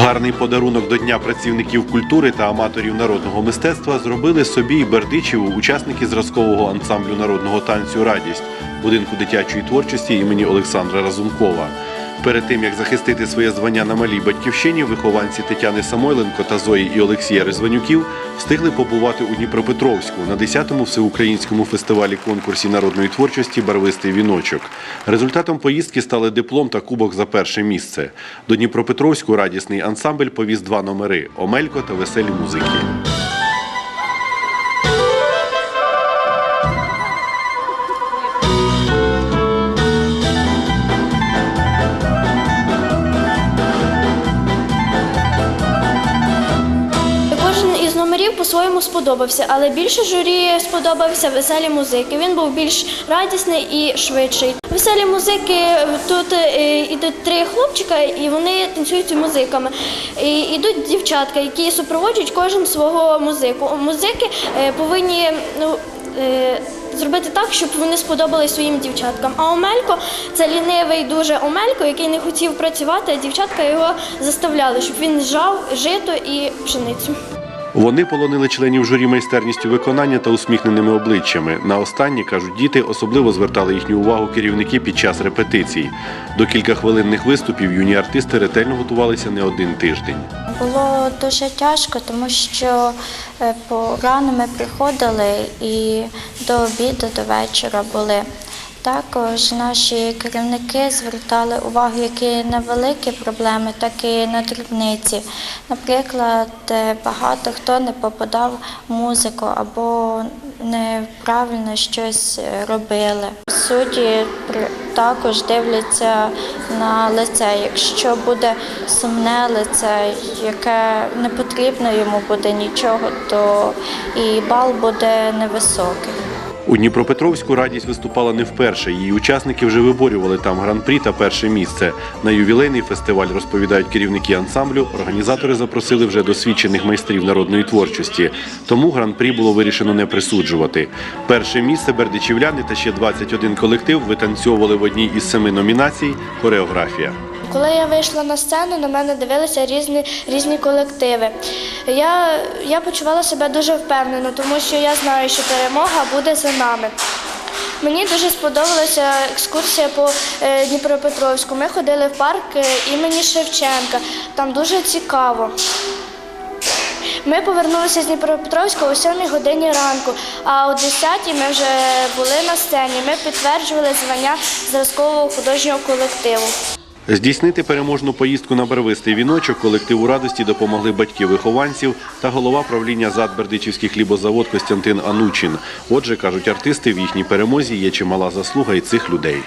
гарний подарунок до Дня працівників культури та аматорів народного мистецтва зробили собі і Бердичеву учасники зразкового ансамблю народного танцю Радість будинку дитячої творчості імені Олександра Разумкова. Перед тим як захистити своє звання на малій батьківщині, вихованці Тетяни Самойленко та Зої і Олексія Резванюків встигли побувати у Дніпропетровську на 10-му всеукраїнському фестивалі конкурсі народної творчості Барвистий віночок. Результатом поїздки стали диплом та кубок за перше місце. До Дніпропетровську радісний ансамбль повіз два номери Омелько та веселі музики. Номерів по-своєму сподобався, але більше журі сподобався веселі музики. Він був більш радісний і швидший. Веселі музики тут е, ідуть три хлопчика, і вони танцюють музиками. І ідуть дівчатка, які супроводжують кожен свого музику. Музики е, повинні ну. е, Зробити так, щоб вони сподобались своїм дівчаткам. А Омелько це лінивий дуже Омелько, який не хотів працювати, а дівчатка його заставляли, щоб він жав жито і пшеницю. Вони полонили членів журі майстерністю виконання та усміхненими обличчями. На останні кажуть діти, особливо звертали їхню увагу керівники під час репетицій. До кількахвилинних виступів юні артисти ретельно готувалися не один тиждень. Було дуже тяжко, тому що е, порано ми приходили і до обіду, до вечора були. Також наші керівники звертали увагу як і на великі проблеми, так і на дрібниці. Наприклад, е, багато хто не попадав в музику або неправильно щось е, робили. Судді також дивляться на лице. Якщо буде сумне лице, яке не потрібно йому буде нічого, то і бал буде невисокий. У Дніпропетровську радість виступала не вперше. Її учасники вже виборювали там гран-прі та перше місце. На ювілейний фестиваль розповідають керівники ансамблю. Організатори запросили вже досвідчених майстрів народної творчості. Тому гран-прі було вирішено не присуджувати. Перше місце бердичівляни та ще 21 колектив витанцьовували в одній із семи номінацій хореографія. Коли я вийшла на сцену, на мене дивилися різні, різні колективи. Я, я почувала себе дуже впевнено, тому що я знаю, що перемога буде за нами. Мені дуже сподобалася екскурсія по е, Дніпропетровську. Ми ходили в парк е, імені Шевченка. Там дуже цікаво. Ми повернулися з Дніпропетровська о 7 годині ранку, а о 10 ми вже були на сцені. Ми підтверджували звання зразкового художнього колективу. Здійснити переможну поїздку на барвистий віночок колективу радості допомогли батьки вихованців та голова правління ЗАД Бердичівський хлібозавод Костянтин Анучин. Отже, кажуть артисти, в їхній перемозі є чимала заслуга і цих людей.